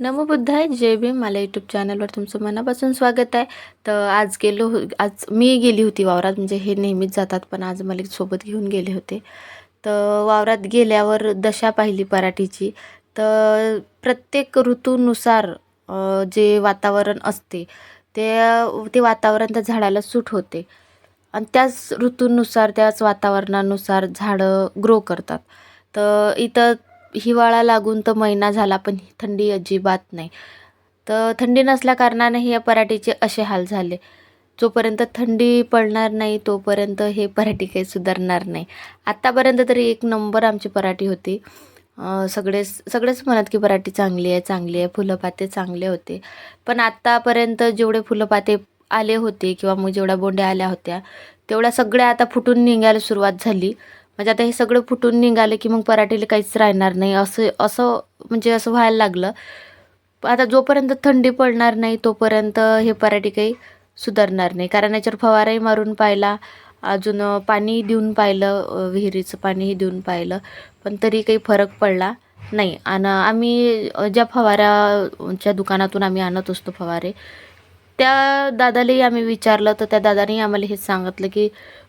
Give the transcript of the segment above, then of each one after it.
नमो बुद्धाय जय भीम. मला यूट्यूब चॅनलवर तुमचं मनापासून स्वागत आहे. तर आज गेलो हो आज मी गेली होती वावरात. म्हणजे हे नेहमीच जातात पण आज मला सोबत घेऊन गेले होते. तर वावरात गेल्यावर दशा पाहिली पराठीची. तर प्रत्येक ऋतूनुसार जे वातावरण असते ते ते वातावरण त्या झाडाला सूट होते. आणि त्याच ऋतूनुसार त्याच वातावरणानुसार झाडं ग्रो करतात. तर इथं हिवाळा लागून तर महिना झाला पण थंडी अजिबात नाही. तर थंडी नसल्या कारणाने हे या पराठीचे असे हाल झाले. जोपर्यंत थंडी पडणार नाही तोपर्यंत हे पराठी काही सुधारणार नाही. आत्तापर्यंत तरी एक नंबर आमची पराठी होती. सगळेच सगळेच म्हणत की पराठी चांगली आहे चांगली आहे फुलंपाते चांगले होते. पण आत्तापर्यंत जेवढे फुलंपाते आले होते किंवा मग जेवढ्या बोंड्या आल्या होत्या तेवढ्या सगळ्या आता फुटून निघायला सुरुवात झाली. म्हणजे आता हे सगळं फुटून निघालं की मग पराठीला काहीच राहणार नाही. असं असं म्हणजे असं व्हायला लागलं. आता जोपर्यंत थंडी पडणार नाही तोपर्यंत हे पराठी काही सुधारणार नाही. कारण याच्यावर फवाराही मारून पाहिला अजून पाणी देऊन पाहिलं विहिरीचं पाणीही देऊन पाहिलं पण तरी काही फरक पडला नाही. आणि आम्ही ज्या फवाऱ्याच्या दुकानातून आम्ही आणत असतो फवारे त्या दादालाही आम्ही विचारलं तर त्या दादानेही आम्हाला हे सांगितलं की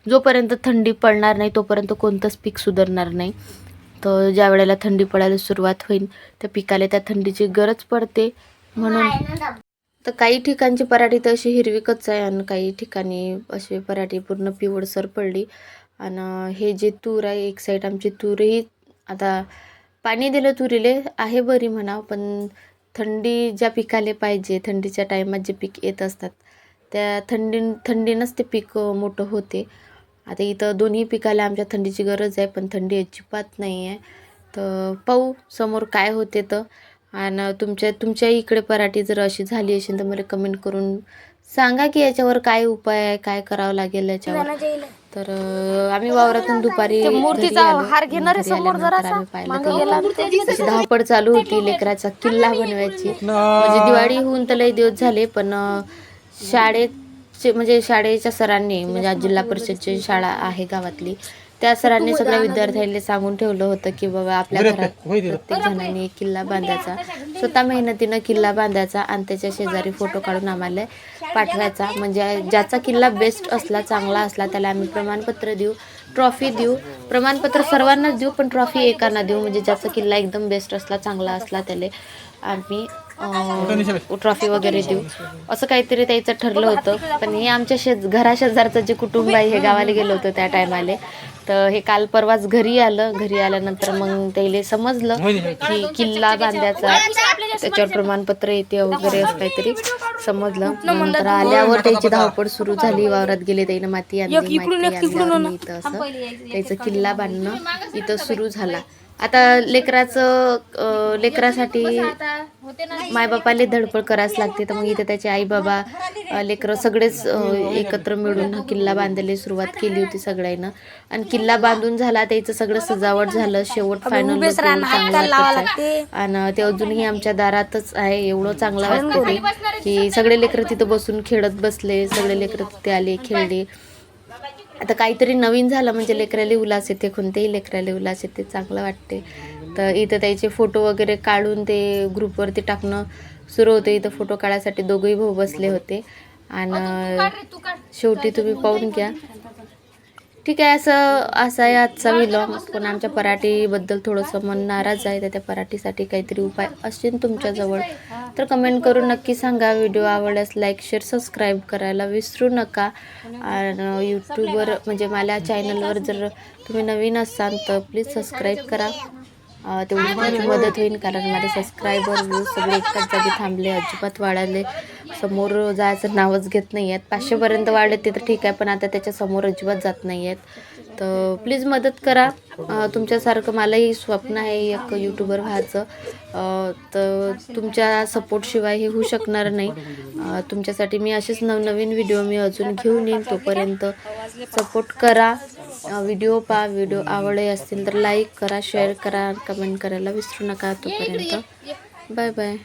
जोपर्यंत थंडी पडणार नाही तोपर्यंत कोणतंच पीक सुधारणार नाही. तर ज्या वेळेला थंडी पडायला सुरुवात होईल त्या पिकाला त्या थंडीची गरज पडते म्हणून. तर काही ठिकाणची पराठी तर अशी हिरवीकच आहे आणि काही ठिकाणी अशी पराठी पूर्ण पिवळसर पडली. आणि हे जे तूर आहे एक साईड आमची तूरही आता पाणी दिलं तुरीले आहे बरी म्हणा पण थंडी ज्या पिकाले पाहिजे थंडीच्या टायमात जे पीक येत असतात त्या थंडी थंडीनंच ते पीक मोठं होते. आता इथं दोन्ही पिकाला आमच्या थंडीची गरज आहे पण थंडी अजिबात नाही आहे तर पाहू समोर काय होते तर आणि तुमच्या तुमच्या इकडे पराठी जर अशी झाली असेल तर मला कमेंट करून सांगा की याच्यावर काय उपाय आहे काय करावं लागेल याच्यावर. तर आम्ही वावरातून दुपारी मूर्तीचा हार घेणार आम्ही पाहिलं तर तशी धावपळ चालू होती लेकराचा. किल्ला बनवायची. म्हणजे दिवाळी होऊन तर लई दिवस झाले पण अं, शाळेचे म्हणजे शाळेच्या सरांनी म्हणजे आज जिल्हा परिषदची शाळा आहे गावातली. त्या सरांनी सगळ्या विद्यार्थ्यांना सांगून ठेवलं होतं की बाबा आपल्या घरात प्रत्येक जणांनी एक किल्ला बांधायचा. स्वतः मेहनतीनं किल्ला बांधायचा आणि त्याच्या शेजारी फोटो काढून आम्हाला पाठवायचा. म्हणजे ज्याचा. किल्ला बेस्ट असला चांगला असला त्याला आम्ही प्रमाणपत्र देऊ. ट्रॉफी देऊ. प्रमाणपत्र सर्वांनाच देऊ पण ट्रॉफी एकांना देऊ. म्हणजे ज्याचा किल्ला एकदम बेस्ट असला चांगला असला त्याला. आम्ही ट्रॉफी वगैरे देऊ. असं काहीतरी त्याचं ठरलं होतं. पण हे आमच्या शेज घरा शेजारचं जे कुटुंब आहे हे गावाला गेलं होतं त्या टायमाले तर हे काल परवाच घरी आलं. घरी आल्यानंतर मग त्याला समजलं की किल्ला बांधायचा त्याच्यावर प्रमाणपत्र येते वगैरे असं काहीतरी समजलं. नंतर आल्यावर त्याची धावपळ सुरू झाली. वावरात गेले त्यानं माती आणली माती इथं असं त्याचं किल्ला बांधणं इथं सुरू झाला. आता लेकराचं लेकरासाठी मायबापाले धडपड करायच लागते. तर मग इथे त्याचे आई बाबा लेकरं सगळेच एकत्र मिळून हा किल्ला बांधायला सुरुवात केली होती सगळ्यांना. आणि किल्ला बांधून झाला त्याचं सगळं सजावट झालं. शेवट फायनल आणि ते अजूनही आमच्या दारातच आहे एवढं चांगलं वाटतं ते. की सगळे लेकरं तिथं बसून खेळत बसले सगळे लेकरं तिथे आले खेळले. आता काहीतरी नवीन झालं म्हणजे लेकराला उल्हास येते कोणत्याही लेकराला उल्हास येते चांगलं वाटते. तर इथं त्याचे फोटो वगैरे काढून ते ग्रुपवरती टाकणं सुरू होतं. इथं फोटो काढायसाठी दोघंही भाऊ बसले होते. आणि शेवटी तुम्ही पाहून घ्या. ठीक आहे असं असा आहे आजचा विलॉग पण आमच्या पराठीबद्दल थोडंसं मन नाराज आहे तर त्या पराठीसाठी काहीतरी उपाय असतील तुमच्याजवळ. तर कमेंट करून नक्की सांगा. व्हिडिओ आवडल्यास लाईक शेअर सबस्क्राईब करायला विसरू नका. आणि यूट्यूबवर म्हणजे मला चॅनलवर जर तुम्ही नवीन असाल तर प्लीज सबस्क्राईब करा. तेवढी माझी मदत होईल कारण माझे सबस्क्रायबर व्ह्यूज सगळे एकाच जागी थांबले अजिबात वाढाले. समोर जायचं नावच घेत नाही आहेत पाचशेपर्यंत वाढले ते तर ठीक आहे पण आता त्याच्यासमोर अजिबात जात नाही आहेत तर प्लीज मदत करा. तुमच्यासारखं मलाही स्वप्न आहे एक यूट्यूबर व्हायचं. तर तुमच्या सपोर्टशिवाय हे होऊ शकणार नाही. तुमच्यासाठी मी असेच नवनवीन व्हिडिओ मी अजून घेऊन येईन. तोपर्यंत सपोर्ट करा. व्हिडिओ पहा व्हिडिओ आवडले असतील तर लाईक करा शेअर करा कमेंट करायला विसरू नका तोपर्यंत बाय बाय